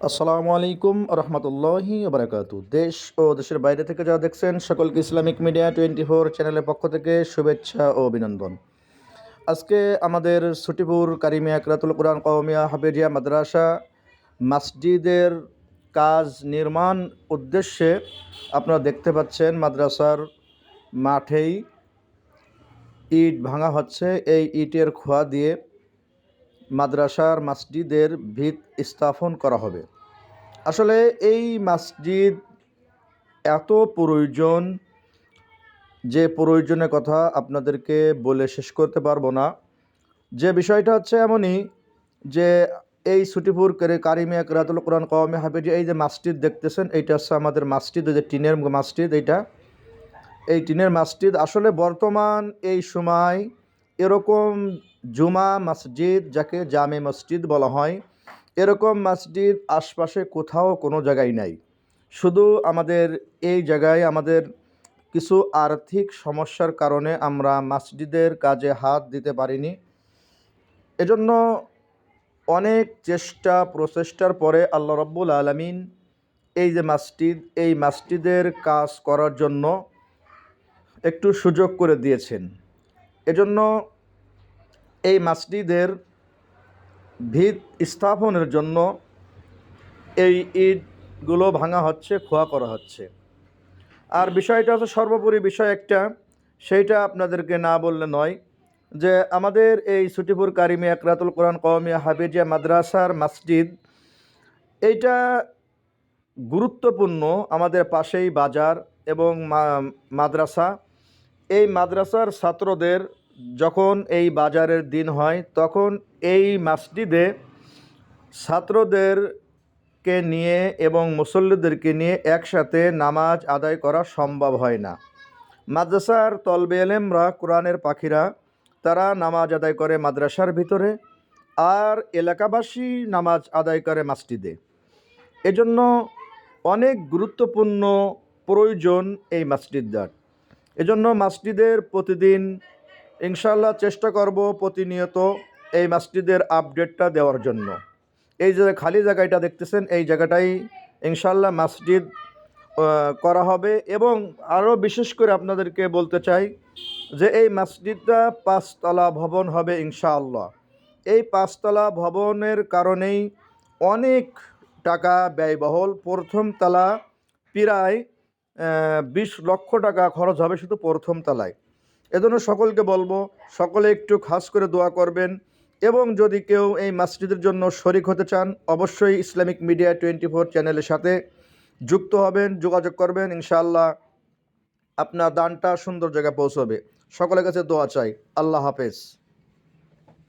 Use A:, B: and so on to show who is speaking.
A: আসসালামু আলাইকুম রহমতুল্লাহি বারাকাতু দেশ ও দেশের বাইরে থেকে যারা দেখছেন, সকলকে ইসলামিক মিডিয়া টোয়েন্টি ফোর চ্যানেলের পক্ষ থেকে শুভেচ্ছা ও অভিনন্দন। আজকে আমাদের ছুটিপুর কারিমিয়া একরাতুল কোরআন কওমিয়া হাফেজিয়া মাদ্রাসা মসজিদের কাজ নির্মাণ উদ্দেশ্যে আপনারা দেখতে পাচ্ছেন মাদ্রাসার মাঠেই ইট ভাঙা হচ্ছে। এই ইটের খোয়া দিয়ে মাদ্রাসার মসজিদের ভিত স্থাপন করা হবে। আসলে এই মসজিদ এত প্রয়োজন যে প্রয়োজনের কথা আপনাদেরকে বলে শেষ করতে পারব না। যে বিষয়টা হচ্ছে এমনই যে এই সুটিপুর করে কারিমিয়া কেরাতুল কোরআন কওমে হাফেজি এই যে মসজিদ দেখতেছেন, এইটা হচ্ছে আমাদের মসজিদ যে টিনের মাসজিদ, এইটা। এই টিনের মসজিদ আসলে বর্তমান এই সময় এরকম জুমা মসজিদ যাকে জামে মসজিদ বলা হয়, এরকম মসজিদ আশপাশে কোথাও কোনো জায়গায় নাই। শুধু আমাদের এই জায়গায় আমাদের কিছু আর্থিক সমস্যার কারণে আমরা মসজিদের কাজে হাত দিতে পারিনি। এজন্য অনেক চেষ্টা, প্রচেষ্টার পরে আল্লাহ রব্বুল আলমিন এই যে মসজিদ, এই মসজিদের কাজ করার জন্য একটু সুযোগ করে দিয়েছেন। এজন্য এই মসজিদের ভিত স্থাপনের জন্য এই ইটগুলো ভাঙা হচ্ছে, খোয়া করা হচ্ছে। আর বিষয়টা হচ্ছে সর্বোপরি বিষয় একটা, সেইটা আপনাদেরকে না বললে নয় যে আমাদের এই সুটিপুর কারিমি একরাতুল কোরআন কওমিয়া হাফিজিয়া মাদ্রাসার মসজিদ, এইটা গুরুত্বপূর্ণ আমাদের পাশেই বাজার এবং মাদ্রাসা। এই মাদ্রাসার ছাত্রদের যখন এই বাজারের দিন হয়, তখন এই মসজিদে ছাত্রদেরকে নিয়ে এবং মুসল্লিদেরকে নিয়ে একসাথে নামাজ আদায় করা সম্ভব হয় না। মাদ্রাসার তলবে এলেমরা, কোরআনের পাখিরা, তারা নামাজ আদায় করে মাদ্রাসার ভিতরে আর এলাকাবাসী নামাজ আদায় করে মসজিদে। এজন্য অনেক গুরুত্বপূর্ণ প্রয়োজন এই মসজিদদার এজন্য মসজিদের প্রতিদিন ইনশাল্লাহ চেষ্টা করব প্রতিনিয়ত এই মসজিদের আপডেটটা দেওয়ার জন্য। এই যে খালি জায়গাটা দেখতেছেন, এই জায়গাটাই ইনশাল্লাহ মসজিদ করা হবে। এবং আরও বিশেষ করে আপনাদেরকে বলতে চাই যে এই মসজিদটা পাঁচতলা ভবন হবে ইনশাআল্লাহ। এই পাঁচতলা ভবনের কারণেই অনেক টাকা ব্যয়বহুল। প্রথম তলা প্রায় বিশ লক্ষ টাকা খরচ হবে শুধু প্রথম তলায়। এজন্য সকলকে বলব, সকলে একটু খাস করে দোয়া করবেন এবং যদি কেউ এই মাসজিদের জন্য শরিক হতে চান, অবশ্যই ইসলামিক মিডিয়া টোয়েন্টি ফোর চ্যানেলের সাথে যুক্ত হবেন, যোগাযোগ করবেন, ইনশাআল্লাহ আপনার দানটা সুন্দর জায়গায় পৌঁছবে। সকলের কাছে দোয়া চাই। আল্লাহ হাফেজ।